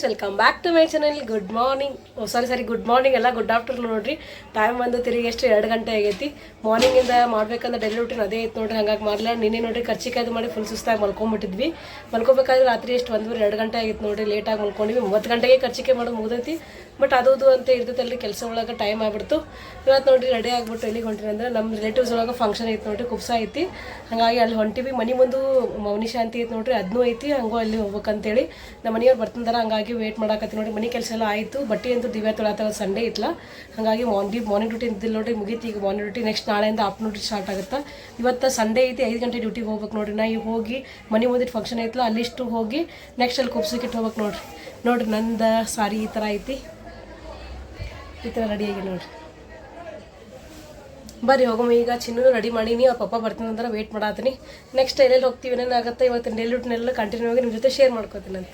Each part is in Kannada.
Friends welcome back to my channel good morning oh sorry sorry good morning ಎಲ್ಲ ಗುಡ್ ಆಫ್ಟರ್ನೂನ್ ನೋಡ್ರಿ. ಟೈಮ್ ಬಂದು ತಿರುಗಿ ಎಷ್ಟು ಎರಡು ಗಂಟೆ ಆಗೈತಿ. ಮಾರ್ನಿಂಗಿಂದ ಮಾಡ್ಬೇಕಂದ್ರೆ ಡೈಲಿ ರೂಟೀನ್ ಅದೇ ಇತ್ತು ನೋಡ್ರಿ. ಹಂಗಾಗಿ ಮಾಡಲ್ಲ ನಿನ್ನೆ ನೋಡ್ರಿ ಖರ್ಚಿಕಾಯ್ದು ಮಾಡಿ ಫುಲ್ ಸುಸ್ತಾಗಿ ಮಲ್ಕೊಂಬಿಟ್ಟಿದ್ವಿ. ಮಲ್ಕೋಬೇಕಾದ್ರೆ ರಾತ್ರಿ ಎಷ್ಟು ಒಂದೂವರೆ, ಎರಡು ಗಂಟೆ ಆಗಿತ್ತು ನೋಡ್ರಿ. ಲೇಟಾಗಿ ಮಲ್ಕೊಂಡ್ವಿ. ಒಂಬತ್ತು ಗಂಟೆಗೆ ಖರ್ಚಿಕೆ ಮಾಡೋದು ಮುಗ್ದೈತಿ. ಬಟ್ ಅದು ಅಂತ ಅಂತ ಇರ್ತೈತಲ್ರಿ ಕೆಲಸ ಒಳಗೆ ಟೈಮ್ ಆಗಿಬಿಡ್ತು. ಇವತ್ತು ನೋಡ್ರಿ ರೆಡಿ ಆಗಿಬಿಟ್ಟು ಎಲ್ಲಿಗೆ ಹೊಂಟಿರಿ ಅಂದ್ರೆ ನಮ್ಮ ರಿಲೇಟಿವ್ಸ್ ಒಳಗೆ ಫಂಕ್ಷನ್ ಐತಿ ನೋಡ್ರಿ. ಕುಪ್ಸ ಐತಿ. ಹಾಗಾಗಿ ಅಲ್ಲಿ ಹೊಂಟಿವಿ. ಮನೆ ಮುಂದೆ ಮೌನಿ ಶಾಂತಿ ಐತಿ ನೋಡ್ರಿ. ಅದನ್ನೂ ಐತಿ. ಹಂಗೂ ಅಲ್ಲಿ ಹೋಗ್ಬೇಕಂತೇಳಿ. ನಮ್ಮ ಮನೆಯವ್ರು ಬರ್ತಿದಾರ. ಹಂಗಾಗಿ ವೇಟ್ ಮಾಡಾಕತ್ತಿ ನೋಡಿ, ಮನೆ ಕೆಲಸ ಎಲ್ಲ ಆಯಿತು. ಬಟ್ಟೆ ಅಂತೂ ದಿವ್ಯ ತೊಳತ್ತಲ್ಲ ಸಂಡೇ ಇತ್ತಲ್ಲ ಹಾಗಾಗಿ ಮಾರ್ನಿಂಗ್ ಮಾರ್ನಿಂಗ್ ಡ್ಯೂಟಿ ಇದ್ದಿಲ್ಲ ನೋಡಿ ಮುಗೀತಿ ಈಗ ಮಾರ್ನಿಂಗ್ ಡ್ಯೂಟಿ ನೆಕ್ಸ್ಟ್ ನಾಳೆಯಿಂದ ಆಫ್ಟರ್ನೂನ್ ಡ್ಯೂಟಿ ಸ್ಟಾರ್ಟ್ ಆಗುತ್ತೆ. ಇವತ್ತು ಸಂಡೇ ಐತಿ, ಐದು ಗಂಟೆ ಡ್ಯೂಟಿಗೆ ಹೋಗ್ಬೇಕು ನೋಡಿರಿ. ನಾ ಈಗ ಹೋಗಿ ಮನೆ ಮುಂದಿಟ್ಟು ಫಂಕ್ಷನ್ ಐತಲ್ಲ ಅಲ್ಲಿಷ್ಟು ಹೋಗಿ ನೆಕ್ಸ್ಟ್ ಅಲ್ಲಿ ಕುಪ್ಸಕ್ಕೆ ಹೋಗ್ಬೇಕು ನೋಡಿರಿ. ನೋಡಿರಿ, ನಂದು ಸಾರಿ ಈ ಥರ ಐತಿ. ಈ ಥರ ರೆಡಿ ಆಗಿ ನೋಡ್ರಿ. ಬರ್ರಿ ಹೋಗಮ್ಮ, ಈಗ ಚಿನ್ನೂ ರೆಡಿ ಮಾಡೀನಿ. ಅವ್ರ ಪಪ್ಪ ಬರ್ತೀನಿ ಅಂದ್ರೆ ವೇಟ್ ಮಾಡಾತೀನಿ. ನೆಕ್ಸ್ಟ್ ಎಲ್ಲೆಲ್ಲಿ ಹೋಗ್ತೀವಿ ಏನೇನಾಗುತ್ತೆ ಇವತ್ತಿನ ಡೆಲ್ಲಿ ಕಂಟಿನ್ಯೂ ಆಗಿ ನಿಮ್ಮ ಜೊತೆ ಶೇರ್ ಮಾಡ್ಕೋತೀನಿ ಅಂತ.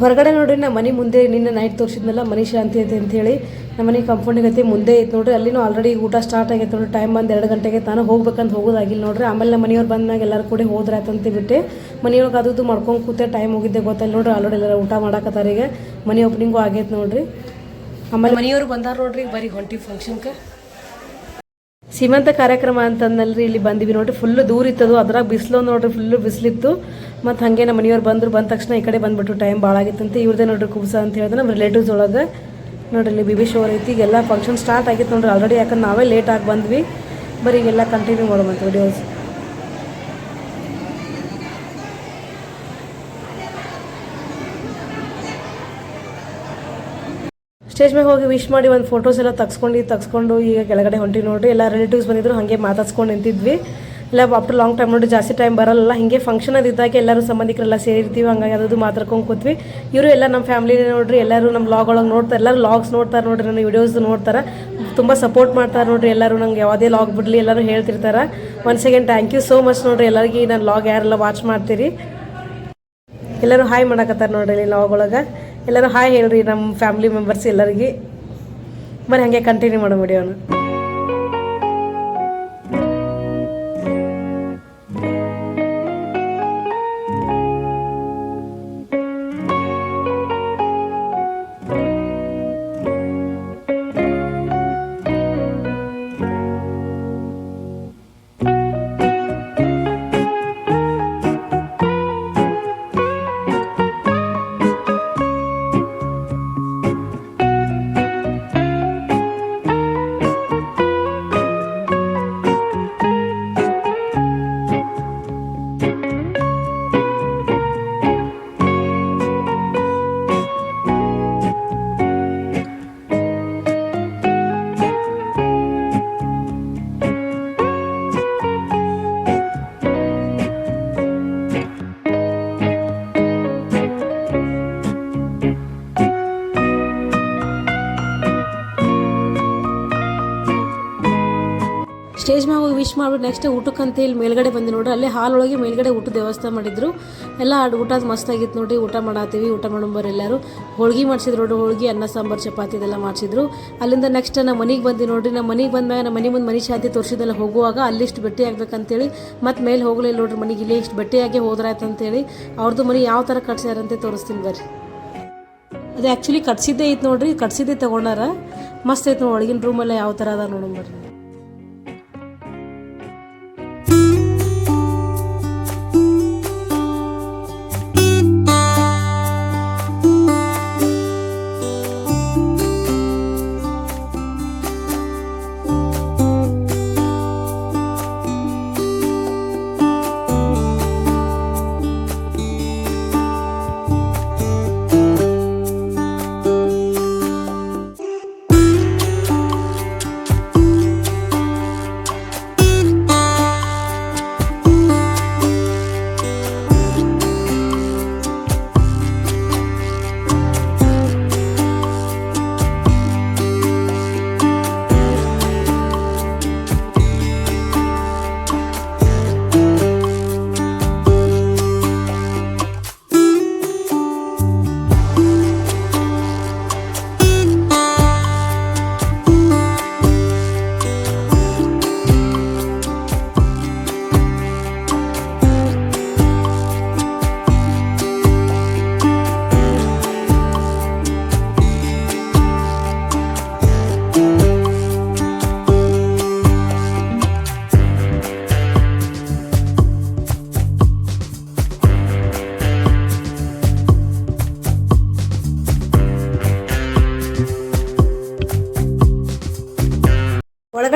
ಹೊರಗಡೆ ನೋಡ್ರಿ ನಮ್ಮ ಮನೆ ಮುಂದೆ ನಿನ್ನೆ ನೈಟ್ ತೋರಿಸಿದ್ನಲ್ಲ ಮನಿ ಶಾಂತಿ ಐತೆ ಅಂತ ಹೇಳಿ. ನಮ್ಮ ಮನೆ ಕಂಪೌಂಡಿಗೆ ಐತೆ ಮುಂದೆ ಐತೆ ನೋಡ್ರಿ, ಅಲ್ಲಿನೂ ಆಲ್ರೆಡಿ ಊಟ ಸ್ಟಾರ್ಟ್ ಆಗೈತೆ ನೋಡ್ರಿ. ಟೈಮ್ ಬಂದು ಎರಡು ಗಂಟೆಗೆ ತಾನು ಹೋಗ್ಬೇಕಂತ ಹೋಗೋದಾಗಿಲ್ಲ ನೋಡ್ರಿ. ಆಮೇಲೆ ನಮ್ಮ ಮನೆಯವ್ರು ಬಂದಾಗ ಎಲ್ಲರೂ ಕೂಡ ಹೋದ್ರಾಯ್ತಂತ ಬಿಟ್ಟು ಮನೆಯೊಳಗೆ ಅದು ಮಾಡ್ಕೊಂಡು ಕೂತೆ ಟೈಮ್ ಹೋಗಿದ್ದೆ ಗೊತ್ತಲ್ಲ ನೋಡ್ರಿ. ಆಲ್ರೆಡಿ ಎಲ್ಲರೂ ಊಟ ಮಾಡಾಕತ್ತಾರೀಗ ಮನೆ ಓಪನಿಂಗು ಆಗೈತೆ ನೋಡ್ರಿ. ಆಮೇಲೆ ಮನೆಯವರು ಬಂದಾರ ನೋಡ್ರಿ ಬರೀ ಹೊಂಟಿ ಫಂಕ್ಷನ್ಗೆ ಸೀಮಂತ ಕಾರ್ಯಕ್ರಮ ಅಂತಂದಲ್ರಿ ಇಲ್ಲಿ ಬಂದಿವಿ ನೋಡ್ರಿ ಫುಲ್ ದೂರ ಇತ್ತದು, ಅದ್ರಾಗ ಬಿಸಿಲು ನೋಡ್ರಿ ಫುಲ್ಲು ಬಿಸಿಲಿತ್ತು. ಮತ್ತು ಹಾಗೆ ನಮ್ಮ ಮನೆಯವ್ರು ಬಂದರು, ಬಂದ ತಕ್ಷಣ ಈ ಕಡೆ ಬಂದ್ಬಿಟ್ಟು ಟೈಮ್ ಭಾಳ ಆಗಿತ್ತಂತೆ. ಇವ್ರದೇ ನೋಡ್ರಿ ಕುಬ್ಸ ಅಂತ ಹೇಳಿದ್ರೆ ನಮ್ಮ ರಿಲೇಟಿವ್ಸ್ ಒಳಗೆ. ನೋಡ್ರಿ, ಇಲ್ಲಿ ಬಿಬಿ ಶೋರ್ ಐತಿ, ಈಗೆಲ್ಲ ಫಂಕ್ಷನ್ ಸ್ಟಾರ್ಟ್ ಆಗಿತ್ತು ನೋಡ್ರಿ ಆಲ್ರೆಡಿ ಯಾಕಂದ್ರೆ ನಾವೇ ಲೇಟ್ ಆಗಿ ಬಂದ್ವಿ. ಬರೀ ಈಗೆಲ್ಲ ಕಂಟಿನ್ಯೂ ಮಾಡೋಣ ವಿಡಿಯೋಸ್ ಸ್ಟೇಜ್ ಮೇಲೆ ಹೋಗಿ ವಿಶ್ ಮಾಡಿ ಒಂದು ಫೋಟೋಸ್ ಎಲ್ಲ ತಗ್ಸ್ಕೊಂಡು ತಗ್ಸ್ಕೊಂಡು, ಈಗ ಕೆಳಗಡೆ ಹೊಂಟಿ ನೋಡ್ರಿ. ಎಲ್ಲ ರಿಲೇಟಿವ್ಸ್ ಬಂದಿದ್ರು, ಹಾಗೆ ಮಾತಾಡ್ಸ್ಕೊಂಡು ನಿಂತಿದ್ವಿ. ಇಲ್ಲ ಆಫ್ಟರ್ ಲಾಂಗ್ ಟೈಮ್ ನೋಡಿ ಜಾಸ್ತಿ ಟೈಮ್ ಬರಲ್ಲ ಹಿಂಗೆ ಫಂಕ್ಷನ್ ಅದಿದ್ದಾಗ ಎಲ್ಲರೂ ಸಂಬಂಧಿಕರೆಲ್ಲ ಸೇರಿರ್ತೀವಿ. ಹಂಗಾಗಿ ಅದು ಮಾತಾಡ್ಕೊಂಡು ಕೂತ್ವಿ. ಇವರು ಎಲ್ಲ ನಮ್ಮ ಫ್ಯಾಮಿಲಿ ನೋಡ್ರಿ, ಎಲ್ಲರೂ ನಮ್ಮ ಲಾಗ್ ಒಳಗೆ ನೋಡ್ತಾರೆ. ಎಲ್ಲರೂ ಲಾಗ್ಸ್ ನೋಡ್ತಾರೆ ನೋಡ್ರಿ, ನನ್ನ ವಿಡಿಯೋಸ್ ನೋಡ್ತಾರೆ. ತುಂಬ ಸಪೋರ್ಟ್ ಮಾಡ್ತಾರೆ ನೋಡ್ರಿ ಎಲ್ಲರೂ. ನಂಗೆ ಯಾವುದೇ ಲಾಗ್ ಬಿಡಲಿ, ಎಲ್ಲರೂ ಹೇಳ್ತಿರ್ತಾರೆ. One second thank you so much ನೋಡ್ರಿ. ಎಲ್ಲರಿಗೆ ನನ್ನ ಲಾಗ್ ಯಾರೆಲ್ಲ ವಾಚ್ ಮಾಡ್ತೀರಿ. ಎಲ್ಲರೂ ಹಾಯ್ ಮಾಡಕತ್ತಾರೆ ನೋಡ್ರಿ ಲಾಗ್ ಒಳಗೆ. ಎಲ್ಲರೂ ಹಾಯ್ ಹೇಳ್ರಿ ನಮ್ಮ ಫ್ಯಾಮಿಲಿ ಮೆಂಬರ್ಸ್ ಎಲ್ಲರಿಗೆ ಬರೀ ಹಾಗೆ ಕಂಟಿನ್ಯೂ ಮಾಡೋ ವಿಡಿಯೋನ ಸ್ಟೇಜ್ ಮ್ಯಾಗ ಹೋಗಿ ವಿಶ್ ಮಾಡ್ಬಿಟ್ಟು ನೆಕ್ಸ್ಟ್ ಊಟಕ್ಕೆ ಅಂತ ಹೇಳಿ ಮೇಲ್ಗಡೆ ಬಂದು ನೋಡ್ರಿ. ಅಲ್ಲೇ ಹಾಲ್ ಒಳಗೆ ಮೇಲ್ಗಡೆ ಊಟದ ವ್ಯವಸ್ಥೆ ಮಾಡಿದ್ರು. ಎಲ್ಲ ಊಟ ಮಸ್ತಾಗಿತ್ತು ನೋಡ್ರಿ. ಊಟ ಮಾಡತ್ತೀವಿ ಊಟ ಮಾಡೋಂಬರ್ ಎಲ್ಲರೂ. ಹೋಳ್ಗೆ ಮಾಡಿಸಿದ್ರು ನೋಡ್ರಿ. ಹೋಳ್ಗೆ, ಅನ್ನ, ಸಾಂಬಾರು, ಚಪಾತಿ ಇದೆಲ್ಲ ಮಾಡಿಸಿದ್ರು. ಅಲ್ಲಿಂದ ನೆಕ್ಸ್ಟ್ ನಮ್ಮ ಮನೆಗೆ ಬಂದು ನೋಡ್ರಿ. ನಮ್ಮ ಮನೆಗೆ ಬಂದಾಗ ನಮ್ಮ ಮನೆ ಮುಂದೆ ಮನೆ ಶಾಂತಿ ತೋರಿಸಿದೆಲ್ಲ ಹೋಗುವಾಗ ಅಲ್ಲಿಷ್ಟು ಭೇಟಿ ಆಗ್ಬೇಕಂತೇಳಿ ಮತ್ತೆ ಮೇಲೆ ಹೋಗಲಿಲ್ಲ ನೋಡ್ರಿ ಮನೆಗೆ. ಇಲ್ಲೇ ಇಷ್ಟು ಭೇಟಿಯಾಗಿ ಹೋದ್ರಾಯ್ತು ಅಂತೇಳಿ ಅವ್ರದ್ದು ಮನೆ ಯಾವ ಥರ ಕಟ್ಸ್ಯಾರಂತೆ ತೋರಿಸ್ತೀನಿ ಬರ್ರಿ. ಅದು ಆ್ಯಕ್ಚುಲಿ ಕಟ್ಸಿದ್ದೇ ಐತೆ ನೋಡ್ರಿ. ಕಟ್ಸಿದ್ದೇ ತೊಗೊಂಡಾರ ಮಸ್ತ್ ಐತೆ ನೋಡಿ. ಒಳಗಿನ ರೂಮೆಲ್ಲ ಯಾವ ಥರ ಅದ ನೋಡೋಣ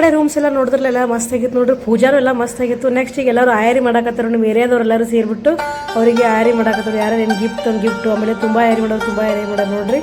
ಒಳಗಡೆ ರೂಮ್ಸ್ ಎಲ್ಲ ನೋಡಿದ್ರಲ್ಲ ಎಲ್ಲಾ ಮಸ್ತ್ ಆಗಿತ್ತು ನೋಡ್ರಿ. ಪೂಜಾರು ಎಲ್ಲ ಮಸ್ತ್ ಆಗಿತ್ತು. ನೆಕ್ಸ್ಟ್ ಈಗ ಎಲ್ಲರೂ ಆಯಾರಿ ಮಾಡಾಕತ್ತಾರ ನಮ್ಮ ಏರಿಯಾದವ್ರು ಸೇರ್ಬಿಟ್ಟು ಸೇರಿಬಿಟ್ಟು ಅವರಿಗೆ ಆಯಾರಿ ಮಾಡಕತ್ತಾರ. ಯಾರು ಏನು ಗಿಫ್ಟ್ ಒಂದು ಗಿಫ್ಟ್ ಆಮೇಲೆ ತುಂಬ ಆಯಾರಿ ಮಾಡೋರು, ತುಂಬ ಆಯಾರಿ ಮಾಡೋರು ನೋಡ್ರಿ.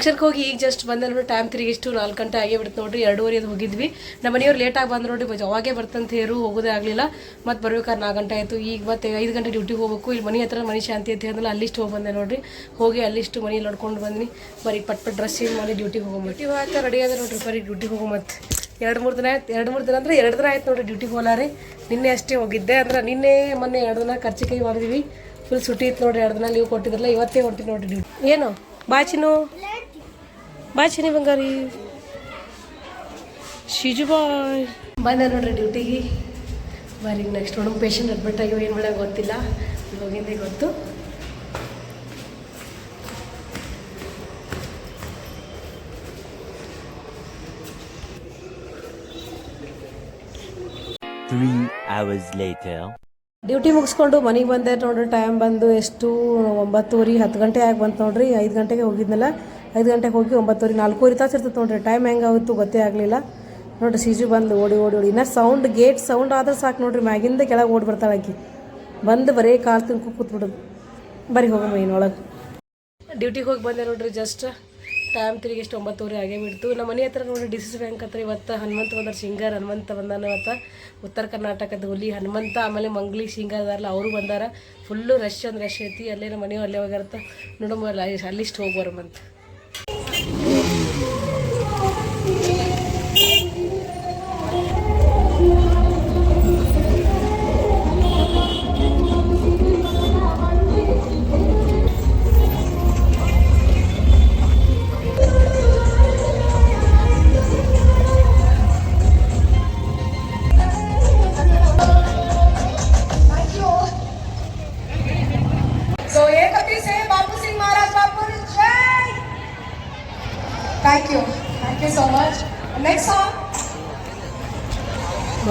ಫಂಕ್ಷನ್ಗೆ ಹೋಗಿ ಈಗ ಜಸ್ಟ್ ಬಂದೆ ನೋಡಿ ಟೈಮ್ ತಿರುಗಿ ಇಷ್ಟು ನಾಲ್ಕು ಗಂಟೆ ಆಗೇ ಬಿಡ್ತು ನೋಡ್ರಿ, ಎರಡೂವರೆ ಅದು ಹೋಗಿದ್ವಿ. ನಮ್ಮ ಮನೆಯವ್ರು ಲೇಟಾಗಿ ಬಂದು ನೋಡ್ರಿ ಅವಾಗೇ ಬರ್ತಂತ ಹೇರು ಹೋಗೋದೇ ಆಗಲಿಲ್ಲ. ಮತ್ತೆ ಬರ್ಬೇಕಾದ್ರೆ ನಾಲ್ಕು ಗಂಟೆ ಆಯಿತು. ಈಗ ಮತ್ತೆ ಐದು ಗಂಟೆ ಡ್ಯೂಟಿಗೆ ಹೋಗ್ಬೇಕು. ಇಲ್ಲಿ ಮನೆ ಹತ್ರ ಮನೆ ಶಾಂತಿ ಅಂತ ಹೇಳಿದ್ರೆ ಅಲ್ಲಿಷ್ಟು ಹೋಗಿ ಬಂದೆ ನೋಡ್ರಿ. ಹೋಗಿ ಅಲ್ಲಿಷ್ಟು ಮನೆ ನೋಡ್ಕೊಂಡು ಬಂದ್ವಿ. ಬರೀ ಪಟ್ ಪಟ್ ಡ್ರೆಸ್ ಚೇಂಜ್ ಮಾಡಿ ಡ್ಯೂಟಿಗೆ ಹೋಗೋ ಡ್ಯೂಟಿ ಹೋಗಕ್ಕೆ ರೆಡಿ ಆದ ನೋಡ್ರಿ ಬರೀ ಡ್ಯೂಟಿಗೆ ಹೋಗೋ ಮತ್ತೆ. ಎರಡು ಮೂರು ದಿನ ಆಯ್ತು, ಎರಡು ಮೂರು ದಿನ ಅಂದ್ರೆ ಎರಡು ದಿನ ಆಯ್ತು ನೋಡ್ರಿ ಡ್ಯೂಟಿಗೆ ಹೋಲಾರಿ ನಿನ್ನೆ ಅಷ್ಟೇ ಹೋಗಿದ್ದೆ. ಅಂದ್ರೆ ನಿನ್ನೆ ಮೊನ್ನೆ ಎರಡು ದಿನ ಖರ್ಚು ಕೈ ಮಾಡಿದ್ವಿ. ಫುಲ್ ಸುಟ್ಟಿ ಇತ್ತು ನೋಡ್ರಿ, ಎರಡು ದಿನ ಲೀವ್ ಕೊಟ್ಟಿದ್ರಲ್ಲ, ಇವತ್ತೇ ಹೊಂಟಿ ನೋಡ್ರಿ ಡ್ಯೂಟಿ ಏನು? ಬಾಚಿನು? ಬಾಯ್ ಶನಿ ಬಂಗಾರಿ ಶಿಜು ಬಾಯ್ ಬಂದೆ ನೋಡ್ರಿ ಡ್ಯೂಟಿಗೆ ಬಾರಿ ನೆಕ್ಸ್ಟ್ ನೋಡೋ ಪೇಷಂಟ್ ಅಡ್ಮಿಟ್ ಆಗಿವೆ ಏನು ಮಾಡೋಕೆ ಗೊತ್ತಿಲ್ಲ. ಹೋಗಿದ್ದೆ ಗೊತ್ತು. Three hours later. ಡ್ಯೂಟಿ ಮುಗಿಸ್ಕೊಂಡು ಮನೆಗೆ ಬಂದೆ ನೋಡ್ರಿ ಟೈಮ್ ಬಂದು ಎಷ್ಟು ಒಂಬತ್ತುವರೆ ಹತ್ತು ಗಂಟೆ ಆಗಿ ಬಂತು ನೋಡ್ರಿ ಐದು ಗಂಟೆಗೆ ಹೋಗಿದ್ನಲ್ಲ. ಐದು ಗಂಟೆಗೆ ಹೋಗಿ ಒಂಬತ್ತುವರೆ, ನಾಲ್ಕೂವರೆ ತಾಸು ಇರ್ತದೆ ನೋಡ್ರಿ ಟೈಮ್ ಹೆಂಗೆ ಆಗುತ್ತೆ ಗೊತ್ತೇ ಆಗಲಿಲ್ಲ. ನೋಡ್ರಿ ಸಿಜು ಬಂದು ಓಡಿ ಓಡಿ ಓಡಿ. ಇನ್ನೂ ಸೌಂಡ್ ಗೇಟ್ ಸೌಂಡ್ ಆದ್ರೆ ಸಾಕು ನೋಡ್ರಿ, ಮ್ಯಾಗಿಂದ ಕೆಳಗೆ ಓಡಿ ಬರ್ತಾಳೆ ಆಕಿ. ಬಂದು ಬರೀ ಕಾಲು ತಿನ್ಕೊ ಕೂತ್ಬಿಡೋದು. ಬರೀ ಹೋಗಮ್ಮ ಇನ್ನೊಳಗೆ ಡ್ಯೂಟಿಗೆ ಹೋಗಿ ಬಂದೆ ನೋಡ್ರಿ ಜಸ್ಟ್ ಟೈಮ್ ತಿರುಗಿ ಎಷ್ಟು ಒಂಬತ್ತುವರೆ ಆಗೇ ಬಿಡ್ತು. ನಮ್ಮ ಮನೆ ಹತ್ರ ನೋಡಿ ಡಿ ಸಿ ಬ್ಯಾಂಕ್ ಹತ್ರ ಇವತ್ತು ಹನುಮಂತ ಬಂದ್ರೆ, ಸಿಂಗರ್ ಹನುಮಂತ ಬಂದಾನ ಇವತ್ತು. ಉತ್ತರ ಕರ್ನಾಟಕದ ಹುಲಿ ಹನುಮಂತ, ಆಮೇಲೆ ಮಂಗ್ಲಿ ಸಿಂಗರ್ ಅದಾರಲ್ಲ ಅವರು ಬಂದಾರ. ಫುಲ್ಲು ರಶ್ ಅಂದ್ರೆ ರಶ್ ಐತಿ. ಅಲ್ಲೇ ನಮ್ಮ ಮನೆಯವ್ರು ಅಲ್ಲೇ ಹೋಗಿರುತ್ತೆ ನೋಡಮ್ಮ, ಅಲ್ಲಿ ಅಲ್ಲಿಷ್ಟು ಹೋಗಿ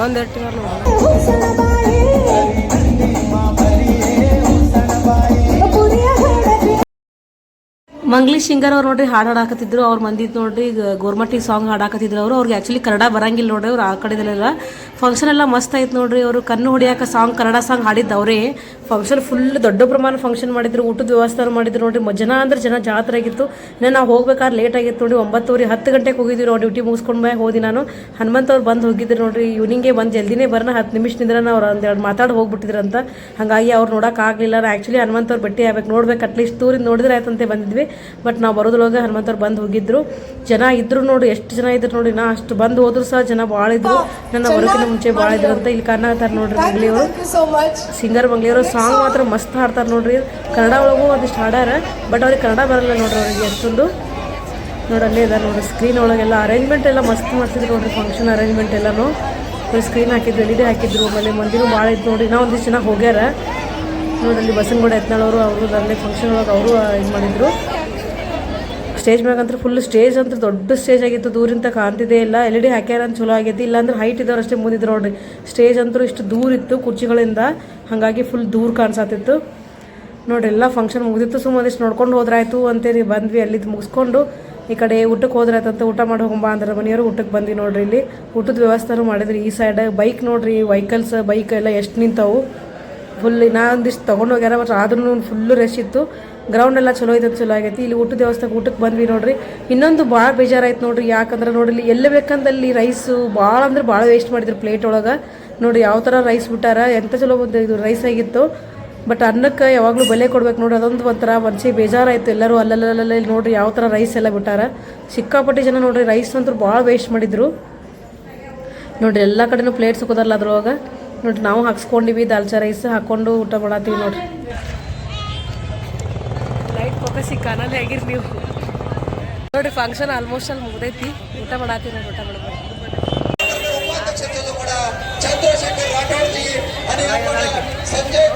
ಒಂದು ಎಟ್ಟು ಮಂಗ್ಲಿ ಸಿಂಗರ್ ಅವ್ರು ನೋಡ್ರಿ ಹಾಡು ಹಾಡಾಕತ್ತಿದ್ರು, ಅವ್ರು ಮಂದಿ ನೋಡ್ರಿ ಗೋರ್ಮಟ್ಟಿ ಸಾಂಗ್ ಹಾಡಾಕತ್ತಿದ್ರು ಅವರು. ಅವ್ರಿಗೆ ಆ್ಯಕ್ಚುಲಿ ಕನ್ನಡ ಬರಂಗಿಲ್ಲ ನೋಡ್ರಿ ಅವ್ರು ಆ ಕಡೆದಲ್ಲೆಲ್ಲ. ಫಂಕ್ಷನ್ ಎಲ್ಲ ಮಸ್ತ್ ಆಯ್ತು ನೋಡ್ರಿ ಅವರು. ಕಣ್ಣು ಹೊಡಿಯಾಕ ಸಾಂಗ್ ಕನ್ನಡ ಸಾಂಗ್ ಹಾಡಿದ್ದು ಅವರೇ ಫಂಕ್ಷನ್ ಫುಲ್ ದೊಡ್ಡ ಪ್ರಮಾಣ ಫಂಕ್ಷನ್ ಮಾಡಿದ್ರು, ಊಟದ ವ್ಯವಸ್ಥೆ ಮಾಡಿದ್ರು ನೋಡ್ರಿ. ಜನ ಅಂದ್ರೆ ಜನ ಜಾತ್ರೆ ಆಗಿತ್ತು ನಾನು ನಾವು ಹೋಗ್ಬೇಕಾದ್ರೆ ಲೇಟ್ ಆಗಿತ್ತು ನೋಡಿ ಒಂಬತ್ತುವರೆ, ಹತ್ತು ಗಂಟೆಗೆ ಹೋಗಿದ್ವಿ ನಾವು ಡ್ಯೂಟಿ ಮುಗಿಸ್ಕೊಂಡು ಮೇಲೆ ಹೋದಿ ನಾನು. ಹನುಮಂತ ಅವ್ರು ಬಂದು ಹೋಗಿದ್ರು ನೋಡ್ರಿ. ಇವ್ನಿಂಗೆ ಬಂದು ಜಲ್ದಿನೇ ಬರೋಣ ಹತ್ತು ನಿಮಿಷ ನಿಂದ್ರೆ ಅವ್ರು ಒಂದೆರಡು ಮಾತಾಡಿ ಹೋಗ್ಬಿಟ್ಟಿದ್ರಂತ ಹಾಗಾಗಿ ಅವ್ರು ನೋಡೋಕೆ ಆಗಲಿಲ್ಲ. ನಾ ಆ್ಯಕ್ಚುಲಿ ಹನುಮಂತ ಅವ್ರು ಭೇಟಿ ಆಗ್ಬೇಕು ನೋಡ್ಬೇಕು. ಅಟ್ಲೀಸ್ಟ್ ದೂರಿಂದ ನೋಡಿದ್ರೆ ಆಯ್ತಂತೆ ಬಂದಿದ್ವಿ. ಬಟ್ ನಾವು ಬರೋದ್ರೊಳಗೆ ಹನುಮಂತವ್ರು ಬಂದು ಹೋಗಿದ್ರು. ಜನ ಇದ್ರು ನೋಡಿ ಎಷ್ಟು ಜನ ಇದ್ರು ನೋಡಿ ನಾ ಅಷ್ಟು ಬಂದು ಹೋದ್ರು ಸಹ ಜನ ಭಾಳ ಇದ್ರು. ನನ್ನ ಬರೋಕಿನ ಮುಂಚೆ ಭಾಳ ಇದ್ರು ಅಂತ ಇಲ್ಲಿ ಕಾಣತ್ತಾರ ನೋಡ್ರಿ ಮಂಗ್ಳಿಯವರು. ಸಿಂಗರ್ ಮಂಗ್ಳಿಯವರು ಸಾಂಗ್ ಮಾತ್ರ ಮಸ್ತ್ ಹಾಡ್ತಾರೆ ನೋಡ್ರಿ. ಕನ್ನಡ ಒಳಗೂ ಒಂದಿಷ್ಟು ಹಾಡ್ಯಾರ ಬಟ್ ಅವ್ರಿಗೆ ಕನ್ನಡ ಬರಲ್ಲ ನೋಡ್ರಿ ಅವ್ರಿಗೆ ಎಷ್ಟೊಂದು. ನೋಡಿ ಅಲ್ಲೇ ಇದೆ ನೋಡ್ರಿ ಸ್ಕ್ರೀನ್ ಒಳಗೆಲ್ಲ ಅರೇಂಜ್ಮೆಂಟ್ ಎಲ್ಲ ಮಸ್ತ್ ಮಾಡ್ತಿದ್ರು ನೋಡ್ರಿ ಫಂಕ್ಷನ್ ಅರೇಂಜ್ಮೆಂಟ್ ಎಲ್ಲನೂ. ಸ್ಕ್ರೀನ್ ಹಾಕಿದ್ರು ಎಲ್ ಹಾಕಿದ್ರು ಆಮೇಲೆ ಮಂದಿರು ಭಾಳ ಇತ್ತು ನೋಡಿ. ನಾವು ಒಂದಿಷ್ಟು ಜನ ಹೋಗ್ಯಾರ. ನೋಡಿ ಅಲ್ಲಿ ಬಸನಗೌಡ ಎತ್ನಾಳವರು ಅವರು ಅವರು ಅಲ್ಲೇ ಫಂಕ್ಷನ್ ಒಳಗೆ ಅವರು ಇದು ಮಾಡಿದ್ರು. ಸ್ಟೇಜ್ ಮ್ಯಾಗ ಅಂತೂ ಫುಲ್ ಸ್ಟೇಜ್ ಅಂತ ದೊಡ್ಡ ಸ್ಟೇಜ್ ಆಗಿತ್ತು. ದೂರಿಂದ ಕಾಣ್ತಿದ್ದೇ ಇಲ್ಲ. ಎಲ್ ಡಿ ಹಾಕ್ಯಾರ ಅಂತ ಚಲೋ ಆಗೈತಿ. ಇಲ್ಲಾಂದ್ರೆ ಹೈಟ್ ಇದ್ದವ್ರು ಅಷ್ಟೇ ಮುಂದಿದ್ರು ನೋಡ್ರಿ. ಸ್ಟೇಜ್ ಅಂತೂ ಇಷ್ಟು ದೂರ ಇತ್ತು ಕುರ್ಚಿಗಳಿಂದ. ಹಾಗಾಗಿ ಫುಲ್ ದೂರ ಕಾಣಿಸತ್ತಿತ್ತು ನೋಡ್ರಿ, ಎಲ್ಲ ಫಂಕ್ಷನ್ ಮುಗಿದಿತ್ತು ಸುಮ್ಮನೆ ಒಂದಿಷ್ಟು ನೋಡ್ಕೊಂಡು ಹೋದ್ರಾಯ್ತು ಅಂತೇಳಿ ಬಂದ್ವಿ ಅಲ್ಲಿದ್ದು ಮುಗಿಸ್ಕೊಂಡು. ಈ ಕಡೆ ಊಟಕ್ಕೆ ಹೋದ್ರಾಯ್ತಂತ ಊಟ ಮಾಡಿ ಹೋಗಂಬ ಅಂದ್ರೆ ಮನೆಯವರು ಊಟಕ್ಕೆ ಬಂದ್ವಿ ನೋಡ್ರಿ ಇಲ್ಲಿ. ಊಟದ ವ್ಯವಸ್ಥೆನೂ ಮಾಡಿದ್ರಿ ಈ ಸೈಡ್ ಬೈಕ್ ನೋಡ್ರಿ ವೆಹಿಕಲ್ಸ್ ಬೈಕ್ ಎಲ್ಲ ಎಷ್ಟು ನಿಂತವು. ಫುಲ್ ಇನ್ನೊಂದಿಷ್ಟು ತೊಗೊಂಡು ಹೋಗ್ಯಾರ ಬಟ್ ಆದ್ರೂ ಫುಲ್ಲು ರಶ್ ಇತ್ತು. ಗ್ರೌಂಡ್ ಎಲ್ಲ ಚಲೋ ಐತೆ ಚಲೋ ಆಗೈತಿ. ಇಲ್ಲಿ ಊಟದ ವ್ಯವಸ್ಥೆಗೆ ಊಟಕ್ಕೆ ಬಂದ್ವಿ ನೋಡ್ರಿ. ಇನ್ನೊಂದು ಭಾಳ ಬೇಜಾರಾಯ್ತು ನೋಡ್ರಿ. ಯಾಕಂದ್ರೆ ನೋಡ್ರಿ ಇಲ್ಲಿ ಎಲ್ಲಿ ಬೇಕಂದಲ್ಲಿ ರೈಸು ಭಾಳ ಅಂದ್ರೆ ಭಾಳ ವೇಸ್ಟ್ ಮಾಡಿದ್ರು ಪ್ಲೇಟ್ ಒಳಗೆ. ನೋಡಿ ಯಾವ ಥರ ರೈಸ್ ಬಿಟ್ಟಾರ ಎಂಥ ಚಲೋ ಬಂದು ಇದು ರೈಸ್ ಆಗಿತ್ತು. ಬಟ್ ಅನ್ನಕ್ಕೆ ಯಾವಾಗಲೂ ಬೆಲೆ ಕೊಡ್ಬೇಕು ನೋಡಿ ಅದೊಂದು ಒಂಥರ ಮನ್ಸಿಗೆ ಬೇಜಾರಾಯ್ತು. ಎಲ್ಲರೂ ಅಲ್ಲಲ್ಲಲ್ಲಿ ನೋಡ್ರಿ ಯಾವ ಥರ ರೈಸ್ ಎಲ್ಲ ಬಿಟ್ಟಾರ. ಸಿಕ್ಕಾಪಟ್ಟೆ ಜನ ನೋಡ್ರಿ ರೈಸ್ ಅಂತೂ ಭಾಳ ವೇಸ್ಟ್ ಮಾಡಿದ್ರು. ನೋಡ್ರಿ ಎಲ್ಲ ಕಡೆನೂ ಪ್ಲೇಟ್ಸ್ ಸಿಗೋದಲ್ಲ ಅದ್ರೊಳಗೆ. ನೋಡ್ರಿ ನಾವು ಹಾಕ್ಸ್ಕೊಂಡಿವಿ ದಾಲ್ಚಾ ರೈಸ್ ಹಾಕ್ಕೊಂಡು ಊಟ ಮಾಡತ್ತೀವಿ ನೋಡ್ರಿ. ಸಿ ಕಾನಲ್ಲಿ ಹೇಗಿರಿ ನೀವು. ನೋಡಿ ಫಂಕ್ಷನ್ ಆಲ್ಮೋಸ್ಟ್ ಅಲ್ಲಿ ಮುಗ್ದೈತಿ. ಊಟ ಮಾಡಾತಿ ನೋಡಿ ಊಟ ಮಾಡ್ಬೋದು ಸಂಜಯ್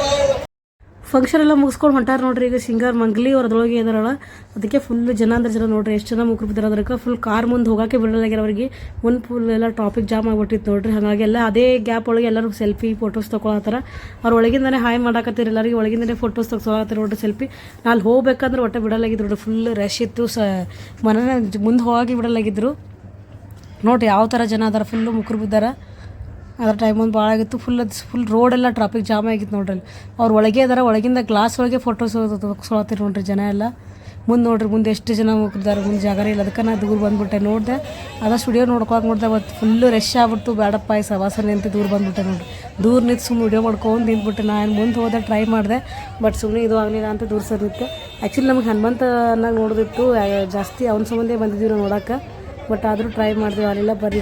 ಫಂಕ್ಷನ್ ಎಲ್ಲ ಮುಗಿಸ್ಕೊಂಡು ಹೊಂಟಾರ ನೋಡ್ರಿ, ಈಗ ಸಿಂಗರ್ ಮಂಗ್ಲಿ ಅವ್ರದೊಳಗೆ ಅದ್ರೊಳಗೆ ಇದಾರಲ್ಲ, ಅದಕ್ಕೆ ಫುಲ್ ಜನ ಅಂದ್ರೆ ಜನ ನೋಡ್ರಿ, ಎಷ್ಟು ಜನ ಮುಗ್ರು ಬಿದ್ದಾರ ಫುಲ್ ಕಾರ್ ಮುಂದೆ ಹೋಗೋಕೆ ಬಿಡಲಾಗ್ಯಾರ ಅವ್ರಿಗೆ ಒಂದು ಫುಲ್ ಎಲ್ಲ ಟಾಪಿಕ್ ಜಾಮ್ ಆಗಿಬಿಟ್ಟಿತ್ತು ನೋಡ್ರಿ, ಹಾಗಾಗಿ ಎಲ್ಲ ಅದೇ ಗ್ಯಾಪ್ ಒಳಗೆ ಎಲ್ಲರೂ ಸೆಲ್ಫಿ ಫೋಟೋಸ್ ತೊಗೊಳತ್ತಾರ ಅವ್ರ ಒಳಗಿಂದನೇ ಹಾಯ್ ಮಾಡಾಕತ್ತೀರಿ ಎಲ್ಲರಿಗೆ, ಒಳಗಿಂದನೇ ಫೋಟೋಸ್ ತೊಗೊಳತ್ತಾರ ನೋಡ್ರಿ ಸೆಲ್ಫಿ ನಾ ಅಲ್ಲಿ ಹೋಗ್ಬೇಕಂದ್ರೆ ಒಟ್ಟೆ ಬಿಡಲಾಗಿದ್ರು ನೋಡ್ರಿ ಫುಲ್ ರಶ್ ಇತ್ತು, ಸ ಮನೆ ಮುಂದೆ ಹೋಗಿ ಬಿಡಲಾಗಿದ್ರು. ನೋಡ್ರಿ, ಯಾವ ಥರ ಜನ ಅದಾರ ಫುಲ್ಲು ಮುಕ್ರು ಬಿದ್ದಾರ. ಅದ್ರ ಟೈಮ್ ಒಂದು ಭಾಳ ಆಗಿತ್ತು. ಫುಲ್ ಫುಲ್ ರೋಡೆಲ್ಲ ಟ್ರಾಫಿಕ್ ಜಾಮ್ ಆಗಿತ್ತು ನೋಡ್ರಿ ಅಲ್ಲಿ. ಅವ್ರು ಒಳಗೆ ಅದರ, ಒಳಗಿಂದ ಗ್ಲಾಸ್ ಒಳಗೆ ಫೋಟೋಸ್ ತೊಗೊಳತ್ತೀರಿ ನೋಡ್ರಿ ಜನ ಎಲ್ಲ. ಮುಂದೆ ನೋಡ್ರಿ, ಮುಂದೆ ಎಷ್ಟು ಜನ ಹೋಗ್ತಿದ್ದಾರೆ ಮುಂದೆ ಜಾಗನೇ ಇಲ್ಲ. ಅದಕ್ಕೆ ನಾ ದೂರ ಬಂದ್ಬಿಟ್ಟೆ ನೋಡಿದೆ. ಅದ ಸ್ಟುಡಿಯೋ ನೋಡ್ಕೊಳಕ್ಕೆ ನೋಡಿದೆ ಅವತ್ತು ಫುಲ್ಲು ರಶ್ ಆಗ್ಬಿಡ್ತು. ಬೇಡಪ್ಪ ಈ ಸವಾಸ ನಿಂತು ದೂರ ಬಂದ್ಬಿಟ್ಟೆ ನೋಡ್ರಿ. ದೂರ ನಿಂತು ಸುಮ್ಮನೆ ವಿಡಿಯೋ ಮಾಡ್ಕೊಂಡು ನಿಂತ್ಬಿಟ್ಟೆ. ನಾನು ಮುಂದೆ ಹೋದೆ ಟ್ರೈ ಮಾಡಿದೆ ಬಟ್ ಸುಮ್ಮನೆ ಇದು ಆಗಲಿಲ್ಲ ಅಂತ ದೂರ ಸರಿತ್ತು ಆ್ಯಕ್ಚುಲಿ ನಮಗೆ ಹನುಮಂತನಾಗ ನೋಡಿದಿತ್ತು ಜಾಸ್ತಿ ಅವನ ಸಂಬಂಧ ಬಂದಿದ್ದೀವಿ ನಾವು ನೋಡೋಕೆ. ಬಟ್ ಆದರೂ ಟ್ರೈ ಮಾಡಿದ್ವಿ ಅಲ್ಲೆಲ್ಲ ಬರೀ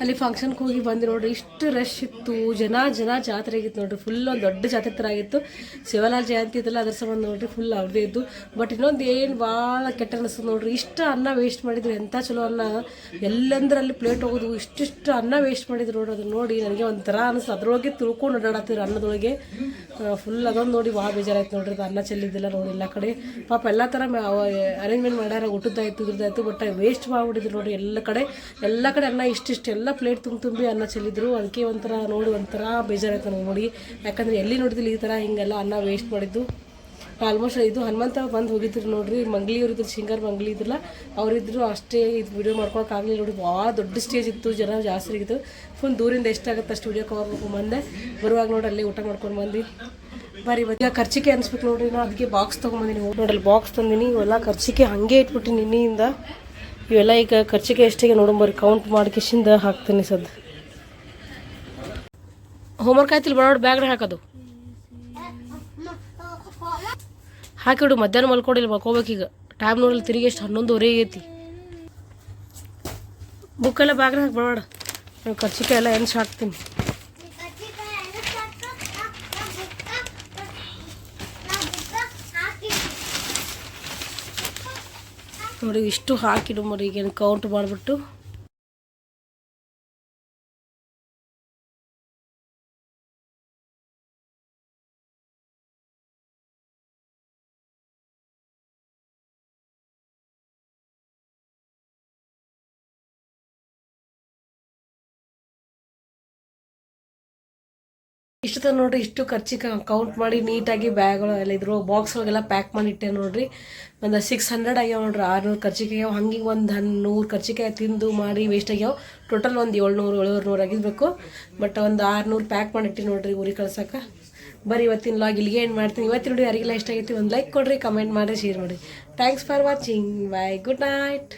ಅಲ್ಲಿ ಫಂಕ್ಷನ್ಗೆ ಹೋಗಿ ಬಂದು ನೋಡ್ರಿ, ಇಷ್ಟು ರಶ್ ಇತ್ತು. ಜನ ಜನ ಜಾತ್ರೆ ಆಗಿತ್ತು ನೋಡ್ರಿ. ಫುಲ್ ಒಂದು ದೊಡ್ಡ ಜಾತ್ರೆ ಥರ ಆಗಿತ್ತು. ಶಿವಲಾಲ್ ಜಯಂತಿ ಇದೆಲ್ಲ ಅದ್ರ ಸಂಬಂಧ ನೋಡ್ರಿ ಫುಲ್ ಅವ್ರದ್ದೇ ಇದ್ದು. ಬಟ್ ಇನ್ನೊಂದು ಏನು ಭಾಳ ಕೆಟ್ಟ ಅನಿಸ್ತದೆ ನೋಡ್ರಿ, ಇಷ್ಟು ಅನ್ನ ವೇಸ್ಟ್ ಮಾಡಿದ್ರು. ಎಂಥ ಚಲೋ ಅನ್ನ? ಎಲ್ಲಂದ್ರಲ್ಲಿ ಪ್ಲೇಟ್ ಹೋಗೋದು. ಇಷ್ಟಿಷ್ಟು ಅನ್ನ ವೇಸ್ಟ್ ಮಾಡಿದ್ರು ನೋಡ್ರಿ. ಅದನ್ನ ನೋಡಿ ನನಗೆ ಒಂಥರ ಅನಿಸ್ತು. ಅದ್ರೊಳಗೆ ತಿಳ್ಕೊಂಡು ಓಡಾಡತ್ತಿದ್ರು ಅನ್ನದೊಳಗೆ. ಫುಲ್ ಅದೊಂದು ನೋಡಿ ಭಾಳ ಬೇಜಾರಾಯ್ತು ನೋಡ್ರಿ. ಅದು ಅನ್ನ ಚೆಲ್ಲಿದ್ದಿಲ್ಲ ನೋಡಿ ಎಲ್ಲ ಕಡೆ. ಪಾಪ ಎಲ್ಲ ಥರ ಅರೇಂಜ್ಮೆಂಟ್ ಮಾಡ್ಯಾರ ಊಟದ್ದಾಯ್ತು ಇದ್ರದ್ದಾಯ್ತು ಬಟ್ ವೇಸ್ಟ್ ಮಾಡಿಬಿಟ್ಟಿದ್ರು ನೋಡಿ ಎಲ್ಲ ಕಡೆ. ಎಲ್ಲ ಕಡೆ ಅನ್ನ ಇಷ್ಟಿಷ್ಟು ಎಲ್ಲ ಪ್ಲೇಟ್ ತುಂಬ ತುಂಬಿ ಅನ್ನ ಚೆಲ್ಲಿದ್ರು. ಅದಕ್ಕೆ ಒಂಥರ ನೋಡಿ ಒಂಥರ ಬೇಜಾರಾಯ್ತು ನನಗೆ ನೋಡಿ. ಯಾಕಂದ್ರೆ ಎಲ್ಲಿ ನೋಡಿದಿಲ್ಲ ಈ ಥರ ಹಿಂಗೆಲ್ಲ ಅನ್ನ ವೇಸ್ಟ್ ಮಾಡಿದ್ದು. ಆಲ್ಮೋಸ್ಟ್ ಇದು ಹನುಮಂತ ಬಂದು ಹೋಗಿದ್ರು ನೋಡ್ರಿ. ಮಂಗ್ಳಿಯವ್ರು ಇದ್ರು ಸಿಂಗರ್ ಮಂಗ್ಲಿ ಇದ್ರಲ್ಲ ಅವರಿದ್ರು ಅಷ್ಟೇ ಇದು ವಿಡಿಯೋ ಮಾಡ್ಕೊಳಕ್ಕೆ ಆಗಲಿಲ್ಲ ನೋಡಿ ಭಾಳ ದೊಡ್ಡ ಸ್ಟೇಜ್ ಇತ್ತು, ಜನ ಜಾಸ್ತಿ ಆಗಿತ್ತು. ಫುಲ್ ದೂರಿಂದ ಎಷ್ಟಾಗುತ್ತೆ ಅಷ್ಟು ವಿಡಿಯೋ ಕವರ್ ಬಂದೆ. ಬರುವಾಗ ನೋಡಿ, ಅಲ್ಲಿ ಊಟ ಮಾಡ್ಕೊಂಡು ಬಂದು ಬರೀ ಈಗ ಖರ್ಚಿಕೆ ಅನ್ಸ್ಬೇಕು ನೋಡ್ರಿ ನಾ ಅದಕ್ಕೆ ಬಾಕ್ಸ್ ತೊಗೊಂಬಂದಿನಿ ನೋಡಲ್ಲಿ ಬಾಕ್ಸ್ ತಂದಿನಿ. ಇವೆಲ್ಲ ಖರ್ಚಿಕೆ ಹಾಗೆ ಇಟ್ಬಿಟ್ಟು ನಿನ್ನೆಯಿಂದ. ಇವೆಲ್ಲ ಈಗ ಖರ್ಚಿಗೆ ಎಷ್ಟಿಗೆ ನೋಡಂಬರಿ ಕೌಂಟ್ ಮಾಡ್ಕೇಶಿಂದ ಹಾಕ್ತೀನಿ ಸದ್ ಹೋಮ್ವರ್ಕ್ ಆಯ್ತಿಲ್ಲ ಬರೋಡ್ ಬ್ಯಾಗ್ರೆ ಹಾಕೋದು. ಹಾಕಿಬಿಡು ಮಧ್ಯಾಹ್ನ ಮಲ್ಕೊಡಿಲ್ಲ ಮಲ್ಕೋಬೇಕೀಗ ಟೈಮ್ ನೋಡಿಲ್ಲ ತಿರುಗಿ ಎಷ್ಟು ಹನ್ನೊಂದುವರೆ ಐತಿ ಬುಕ್ಕೆಲ್ಲ ಬ್ಯಾಗ್ರೆ ಹಾಕಿ ಬರೋಡ ಖರ್ಚಿಗೆ ಎಲ್ಲ ಎನ್ಸ್ ಹಾಕ್ತೀನಿ ನೋಡಿ ಇಷ್ಟು ಹಾಕಿಡು ಮರಿ ಈಗ ಕೌಂಟ್ ಮಾಡಿಬಿಟ್ಟು. ಇಷ್ಟು ತರ ನೋಡ್ರಿ ಇಷ್ಟು ಖರ್ಚಿಗೆ ಕೌಂಟ್ ಮಾಡಿ ನೀಟಾಗಿ ಬ್ಯಾಗ್ಗಳು ಎಲ್ಲ ಇದ್ರು. ಬಾಕ್ಸ್ ಒಳಗೆಲ್ಲ ಪ್ಯಾಕ್ ಮಾಡಿ ಇಟ್ಟೆ ನೋಡ್ರಿ. ಒಂದು ಸಿಕ್ಸ್ ಹಂಡ್ರೆಡ್ ಆಗ್ಯಾವ ನೋಡ್ರಿ. ಆರ್ನೂರು ಖರ್ಚಿಗೆ ಆಗ್ಯಾವ. ಹಂಗೆ ಒಂದು ಹನ್ ನೂರು ಖರ್ಚಿಗೆ ತಿಂದು ಮಾಡಿ ವೇಸ್ಟ್ ಆಗ್ಯಾವ. ಟೋಟಲ್ ಒಂದು ಏಳ್ನೂರು ಏಳ್ನೂರು ನೂರು ಆಗಿರಬೇಕು. ಬಟ್ ಒಂದು ಆರ್ನೂರು ಪ್ಯಾಕ್ ಮಾಡಿಟ್ಟಿ ನೋಡ್ರಿ ಊರಿಗೆ ಕಳ್ಸಕ್ಕೆ ಬರೀ ಇವತ್ತಿನ ಲಾಗ್ ಇಲ್ಲಿಗೆ ಏನು ಮಾಡ್ತೀನಿ. ಇವತ್ತು ನೋಡಿ ಯಾರಿಗೆಲ್ಲ ಇಷ್ಟ ಆಗೈತಿ ಒಂದು ಲೈಕ್ ಕೊಡ್ರಿ ಕಮೆಂಟ್ ಮಾಡಿ ಶೇರ್ ಮಾಡಿ. Thanks for watching bye good night